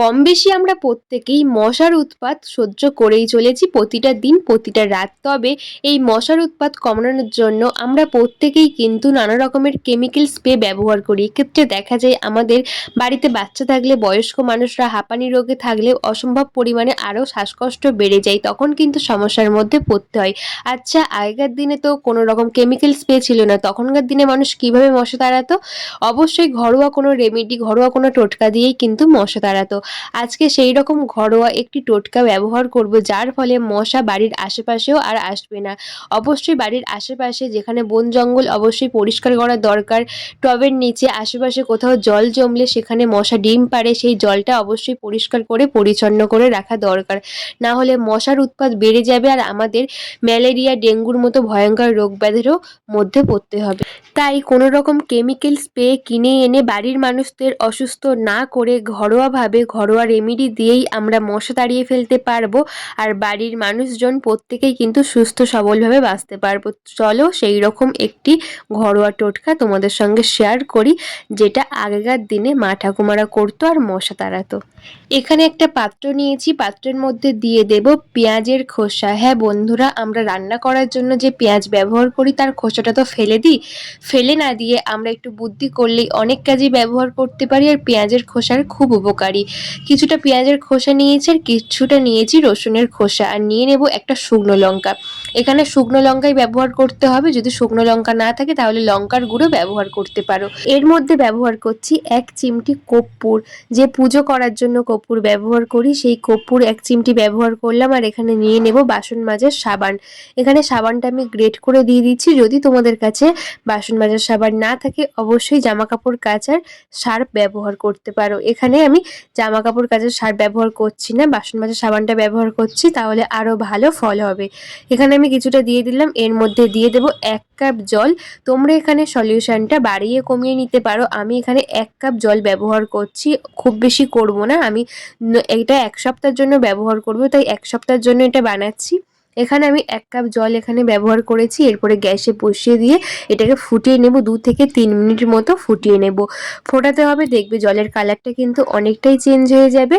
কম বেশি আমরা প্রত্যেকেই মশার উৎপাত সহ্য করেই চলেছি প্রতিটা দিন, প্রতিটা রাত। তবে এই মশার উৎপাত কমানোর জন্য আমরা প্রত্যেকেই কিন্তু নানা রকমের কেমিক্যাল স্প্রে ব্যবহার করি। এক্ষেত্রে দেখা যায় আমাদের বাড়িতে বাচ্চা থাকলে, বয়স্ক মানুষরা হাঁপানি রোগে থাকলে অসম্ভব পরিমাণে আরও শ্বাসকষ্ট বেড়ে যায়, তখন কিন্তু সমস্যার মধ্যে পড়তে হয়। আচ্ছা আগেকার দিনে তো কোনো রকম কেমিক্যাল স্প্রে ছিল না, তখনকার দিনে মানুষ কীভাবে মশা তাড়াতো? অবশ্যই ঘরোয়া কোনো রেমেডি ঘরোয়া কোনো টোটকা দিয়েই কিন্তু মশা তাড়াতো। আজকে সেই রকম ঘরোয়া একটি টোটকা ব্যবহার করব, যার ফলে মশা বাড়ির আশেপাশেও আর আসবে না। অবশ্যই বাড়ির আশেপাশে যেখানে বন জঙ্গল অবশ্যই পরিষ্কার করা দরকার। টবের নিচে আশেপাশে কোথাও জল জমলে সেখানে মশা ডিম পারে সেই জলটা অবশ্যই পরিষ্কার করে, পরিচ্ছন্ন করে রাখা দরকার। না হলে মশার উৎপাত বেড়ে যাবে আর আমাদের ম্যালেরিয়া, ডেঙ্গুর মতো ভয়ঙ্কর রোগ ব্যাধিরও মধ্যে পড়তে হবে। তাই কোনো রকম কেমিক্যাল স্প্রে কিনে এনে বাড়ির মানুষদের অসুস্থ না করে ঘরোয়াভাবে ঘরোয়া রেমেডি দিয়েই আমরা মশা তাড়িয়ে ফেলতে পারব। আর বাড়ির মানুষজন প্রত্যেকেই কিন্তু সুস্থ সবলভাবে বাঁচতে পারব। চলো সেই রকম একটি ঘরোয়া টোটকা তোমাদের সঙ্গে শেয়ার করি, যেটা আগেকার দিনে মা ঠাকুমারা করতো আর মশা তাড়াতো। এখানে একটা পাত্র নিয়েছি, পাত্রের মধ্যে দিয়ে দেব পেঁয়াজের খোসা। হ্যাঁ বন্ধুরা, আমরা রান্না করার জন্য যে পেঁয়াজ ব্যবহার করি, তার খোসাটা তো ফেলে দিই। ফেলে না দিয়ে আমরা একটু বুদ্ধি করলেই অনেক কাজেই ব্যবহার করতে পারি, আর পেঁয়াজের খোসার খুব উপকারী। কিছুটা পেঁয়াজের খোসা নিয়েছি আর কিছুটা নিয়েছি রসুনের খোসা আর নিয়ে নেব একটা শুকনো লঙ্কা। এখানে শুকনো লঙ্কাই ব্যবহার করতে হবে, যদি শুকনো লঙ্কা না থাকে তাহলে লঙ্কার গুঁড়ো ব্যবহার করতে পারো। এর মধ্যে ব্যবহার করছি এক চিমটি কর্পূর, যে পুজো করার জন্য কর্পূর ব্যবহার করি সেই কর্পূর এক চিমটি ব্যবহার করলাম আর এখানে নিয়ে নেব বাসন মাজার সাবান। এখানে সাবানটা আমি গ্রেট করে দিয়ে দিচ্ছি, যদি তোমাদের কাছে বাসন মাজার সাবান না থাকে অবশ্যই জামা কাপড় কাচার সার্ফ ব্যবহার করতে পারো। এখানে আমি জামা কাপড় কাজের সার ব্যবহার করছি না, বাসন মাজার সাবানটা ব্যবহার করছি, তাহলে আরও ভালো ফল হবে। এখানে আমি কিছুটা দিয়ে দিলাম, এর মধ্যে দিয়ে দেব এক কাপ জল। তোমরা এখানে সলিউশনটা বাড়িয়ে কমিয়ে নিতে পারো। আমি এখানে এক কাপ জল ব্যবহার করছি, খুব বেশি করব না। আমি এটা এক সপ্তাহের জন্য ব্যবহার করব, তাই এক সপ্তাহের জন্য এটা বানাচ্ছি। এখানে আমি এক কাপ জল এখানে ব্যবহার করেছি, এরপরে গ্যাসে বসিয়ে দিয়ে এটাকে ফুটিয়ে নেব, দু থেকে তিন মিনিট মতো ফুটিয়ে নেব। ফোটাতে হবে, দেখবে জলের কালারটা কিন্তু অনেকটাই চেঞ্জ হয়ে যাবে।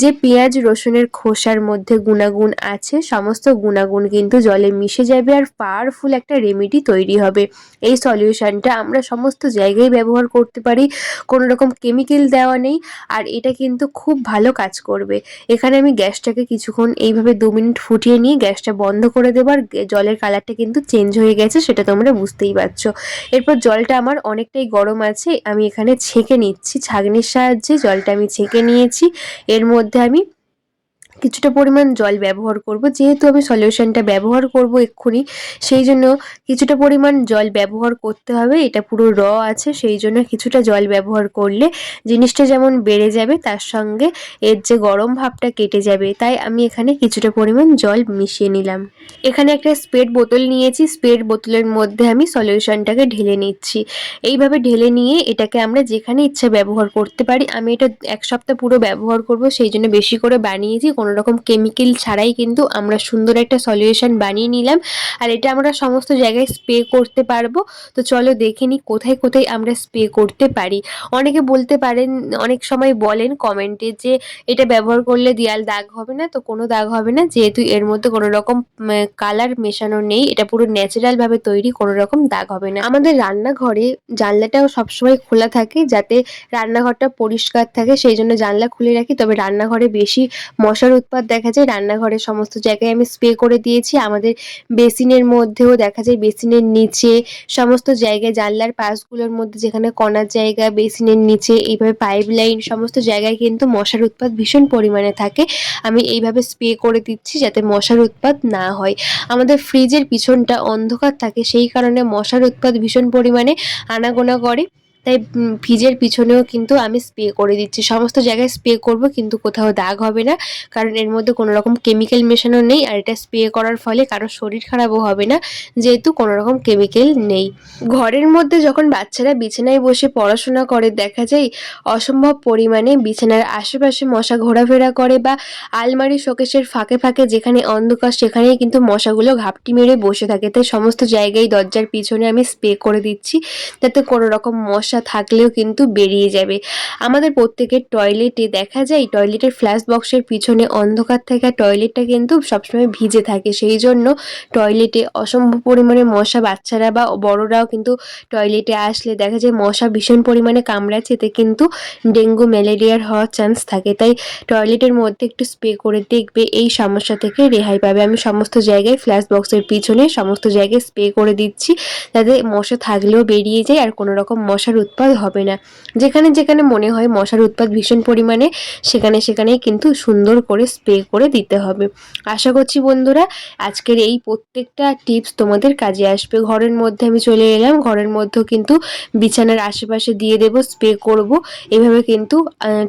যে পেঁয়াজ, রসুনের খোসার মধ্যে গুণাগুণ আছে, সমস্ত গুণাগুণ কিন্তু জলে মিশে যাবে আর পাওয়ারফুল একটা রেমেডি তৈরি হবে। এই সলিউশনটা আমরা সমস্ত জায়গায় ব্যবহার করতে পারি, কোনো রকম কেমিক্যাল দেওয়া নেই আর এটা কিন্তু খুব ভালো কাজ করবে। এখানে আমি গ্যাসটাকে কিছুক্ষণ এইভাবে দু মিনিট ফুটিয়ে নিয়ে গ্যাসটা বন্ধ করে দেবার জলের কালারটা কিন্তু চেঞ্জ হয়ে গেছে, সেটা তোমরা বুঝতেই পারছ। এরপর জলটা আমার অনেকটাই গরম আছে, আমি এখানে ছেঁকে নিচ্ছি। ছাঁকনির সাহায্যে জলটা আমি ছেঁকে নিয়েছি। এর মধ্যে আমি কিছুটা পরিমাণ জল ব্যবহার করব। যেহেতু আমি সলিউশনটা ব্যবহার করব এক্ষুনি, সেই জন্য কিছুটা পরিমাণ জল ব্যবহার করতে হবে। এটা পুরো র আছে, সেই জন্য কিছুটা জল ব্যবহার করলে জিনিসটা যেমন বেড়ে যাবে, তার সঙ্গে এর যে গরম ভাবটা কেটে যাবে, তাই আমি এখানে কিছুটা পরিমাণ জল মিশিয়ে নিলাম। এখানে একটা স্প্রেড বোতল নিয়েছি, স্প্রেড বোতলের মধ্যে আমি সলিউশনটাকে ঢেলে নিচ্ছি। এইভাবে ঢেলে নিয়ে এটাকে আমরা যেখানে ইচ্ছা ব্যবহার করতে পারি, আমি এটা এক সপ্তাহ পুরো ব্যবহার করব, সেই জন্য বেশি করে বানিয়েছি, কোনো রকম কেমিক্যাল ছাড়াই কিন্তু আমরা সুন্দর একটা সলিউশন বানিয়ে নিলাম। আর এটা আমরা সমস্ত জায়গায় স্প্রে করতে পারব। তো চলো দেখে নিই কোথায় কোথায় আমরা স্প্রে করতে পারি। অনেকে বলতে পারেন, অনেক সময় বলেন কমেন্টে যে এটা ব্যবহার করলে দেয়াল দাগ হবে না, তো কোনো দাগ হবে না। যেহেতু এর মধ্যে কোনো রকম কালার মেশানো নেই, এটা পুরো ন্যাচারাল ভাবে তৈরি কোনো রকম দাগ হবে না। আমাদের রান্নাঘরে জানলাটাও সবসময় খোলা থাকে, যাতে রান্নাঘরটা পরিষ্কার থাকে, সেই জন্য জানলা খুলে রাখি। তবে রান্নাঘরে বেশি মশার উৎপাত দেখা যায়, রান্নাঘরের সমস্ত জায়গায় আমি স্প্রে করে দিয়েছি। আমাদের বেসিনের মধ্যেও দেখা যায়, বেসিনের নিচে সমস্ত জায়গায় জানলার পাশগুলোর মধ্যে যেখানে কণার জায়গা, বেসিনের নিচে এইভাবে পাইপ লাইন সমস্ত জায়গায় কিন্তু মশার উৎপাত ভীষণ পরিমাণে থাকে। আমি এইভাবে স্প্রে করে দিচ্ছি যাতে মশার উৎপাত না হয়। আমাদের ফ্রিজের পিছনটা অন্ধকার থাকে, সেই কারণে মশার উৎপাত ভীষণ পরিমাণে আনাগোনা করে। তাই ফ্রিজের পিছনেও কিন্তু আমি স্প্রে করে দিচ্ছি। সমস্ত জায়গায় স্প্রে করব কিন্তু কোথাও দাগ হবে না, কারণ এর মধ্যে কোনো রকম কেমিক্যাল মেশানো নেই আর এটা স্প্রে করার ফলে কারও শরীর খারাপও হবে না, যেহেতু কোনো রকম কেমিক্যাল নেই। ঘরের মধ্যে যখন বাচ্চারা বিছানায় বসে পড়াশোনা করে, দেখা যায় অসম্ভব পরিমাণে বিছানার আশেপাশে মশা ঘোরাফেরা করে বা আলমারি শোকেশের ফাঁকে ফাঁকে যেখানে অন্ধকার সেখানেই কিন্তু মশাগুলো ঘাপটি মেরে বসে থাকে। তাই সমস্ত জায়গায় দরজার পিছনে আমি স্প্রে করে দিচ্ছি, যাতে কোনো রকম মশা মশা থাকলেও কিন্তু বেরিয়ে যাবে। আমাদের প্রত্যেকের টয়লেটে দেখা যায় টয়লেটের ফ্ল্যাশ বক্সের পিছনে অন্ধকার থাকা টয়লেটটা কিন্তু সবসময় ভিজে থাকে। সেই জন্য টয়লেটে অসম্ভব পরিমাণে মশা বাচ্চারা বা বড়রাও কিন্তু টয়লেটে আসলে দেখা যায় মশা ভীষণ পরিমাণে কামড়াচ্ছে, এতে কিন্তু ডেঙ্গু, ম্যালেরিয়ার হওয়ার চান্স থাকে। তাই টয়লেটের মধ্যে একটু স্প্রে করে দেখবে, এই সমস্যা থেকে রেহাই পাবে। আমি সমস্ত জায়গায় ফ্ল্যাশ বক্সের পিছনে সমস্ত জায়গায় স্প্রে করে দিচ্ছি, যাতে মশা থাকলেও বেরিয়ে যায় আর কোনো রকম মশার উৎপাদ হবে না। যেখানে যেখানে মনে হয় মশার উৎপাদ ভীষণ পরিমাণে, সেখানে সেখানেই কিন্তু সুন্দর করে স্প্রে করে দিতে হবে। আশা করছি বন্ধুরা, আজকের এই প্রত্যেকটা টিপস তোমাদের কাজে আসবে। ঘরের মধ্যে আমি চলে এলাম, ঘরের মধ্যেও কিন্তু বিছানার আশেপাশে দিয়ে দেব স্প্রে করব। এভাবে কিন্তু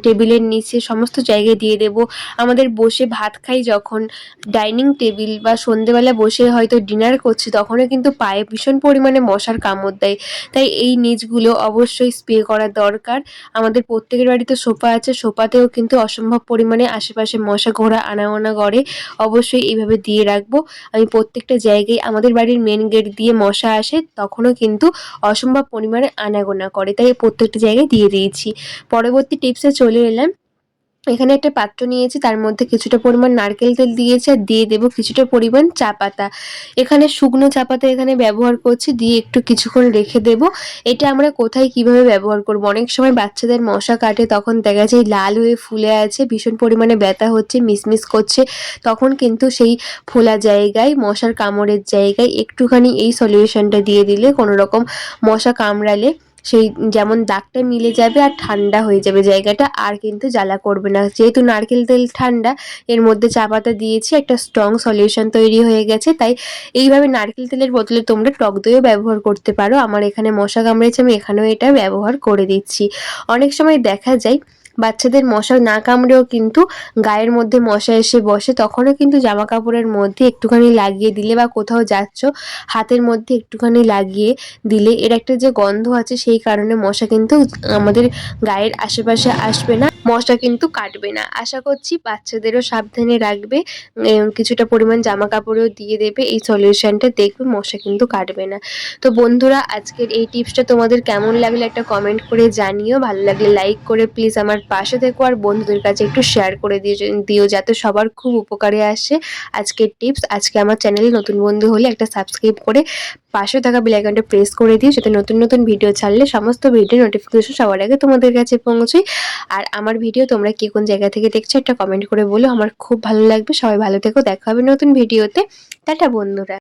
টেবিলের নিচে সমস্ত জায়গায় দিয়ে দেব। আমাদের বসে ভাত খাই যখন, ডাইনিং টেবিল বা সন্ধেবেলা বসে হয়তো ডিনার করছি, তখনও কিন্তু পায়ে ভীষণ পরিমাণে মশার কামড় দেয়। তাই এই নিচগুলো অবশ্যই স্প্রে করা দরকার। আমাদের প্রত্যেকের বাড়িতে সোফা আছে, সোফাতেও কিন্তু অসম্ভব পরিমাণে আশেপাশে মশা ঘোরা, আনাগোনা করে অবশ্যই এইভাবে দিয়ে রাখব। আমি প্রত্যেকটা জায়গায় আমাদের বাড়ির মেন গেট দিয়ে মশা আসে, তখনও কিন্তু অসম্ভব পরিমাণে আনাগোনা করে, তাই প্রত্যেকটা জায়গায় দিয়ে দিয়েছি। পরবর্তী টিপসে চলে এলাম। এখানে একটা পাত্র নিয়েছি, তার মধ্যে কিছুটা পরিমাণ নারকেল তেল দিয়েছি আর দিয়ে দেবো কিছুটা পরিমাণ চা পাতা। এখানে শুকনো চা পাতা এখানে ব্যবহার করছি, দিয়ে একটু কিছুক্ষণ রেখে দেব। এটা আমরা কোথায় কীভাবে ব্যবহার করব? অনেক সময় বাচ্চাদের মশা কাটে, তখন দেখা যায় লাল হয়ে ফুলে আছে, ভীষণ পরিমাণে ব্যথা হচ্ছে, মিসমিস করছে, তখন কিন্তু সেই ফোলা জায়গায়, মশার কামড়ের জায়গায় একটুখানি এই সলিউশনটা দিয়ে দিলে কোনো রকম মশা কামড়ালে সেই যেমন দাগটা মিলে যাবে আর ঠান্ডা হয়ে যাবে জায়গাটা, আর কিন্তু জ্বালা করবে না। যেহেতু নারকেল তেল ঠান্ডা, এর মধ্যে চা পাতা দিয়েছি, একটা স্ট্রং সলিউশন তৈরি হয়ে গেছে। তাই এইভাবে নারকেল তেলের বোতলে তোমরা টক দইও ব্যবহার করতে পারো। আমার এখানে মশা কামড়েছে, আমি এখানেও এটা ব্যবহার করে দিচ্ছি। অনেক সময় দেখা যায় বাচ্চাদের মশা না কামড়েও কিন্তু গায়ের মধ্যে মশা এসে বসে, তখনও কিন্তু জামা কাপড়ের মধ্যে একটুখানি লাগিয়ে দিলে বা কোথাও যাচ্ছ, হাতের মধ্যে একটুখানি লাগিয়ে দিলে এর একটা যে গন্ধ আছে সেই কারণে মশা কিন্তু আমাদের গায়ের আশেপাশে আসবে না, মশা কিন্তু কাটবে না। আশা করছি বাচ্চাদেরও সাবধানে রাখবে কিছুটা পরিমাণ জামা কাপড়ও দিয়ে দেবে, এই সলিউশনটা দেখবে মশা কিন্তু কাটবে না। তো বন্ধুরা, আজকের এই টিপসটা তোমাদের কেমন লাগলে একটা কমেন্ট করে জানিও, ভালো লাগলে লাইক করে প্লিজ আমার পাশে থেকো আর বন্ধুদের কাছে একটু শেয়ার করে দিয়ে দিও যাতে সবার খুব উপকারে আসে। আজকের টিপস আজকে আমার চ্যানেলে নতুন বন্ধু হলে একটা সাবস্ক্রাইব করে পাশে থাকা বেলাইকনটা প্রেস করে দিও, যাতে নতুন নতুন ভিডিও ছাড়লে সমস্ত ভিডিও নোটিফিকেশন সবার আগে তোমাদের কাছে পৌঁছয়। আর আমার ভিডিও তোমরা কি কোন জায়গা থেকে দেখছ একটা কমেন্ট করে বলো, আমার খুব ভালো লাগবে। সবাই ভালো থেকো, দেখা হবে নতুন ভিডিওতে টাটা বন্ধুরা।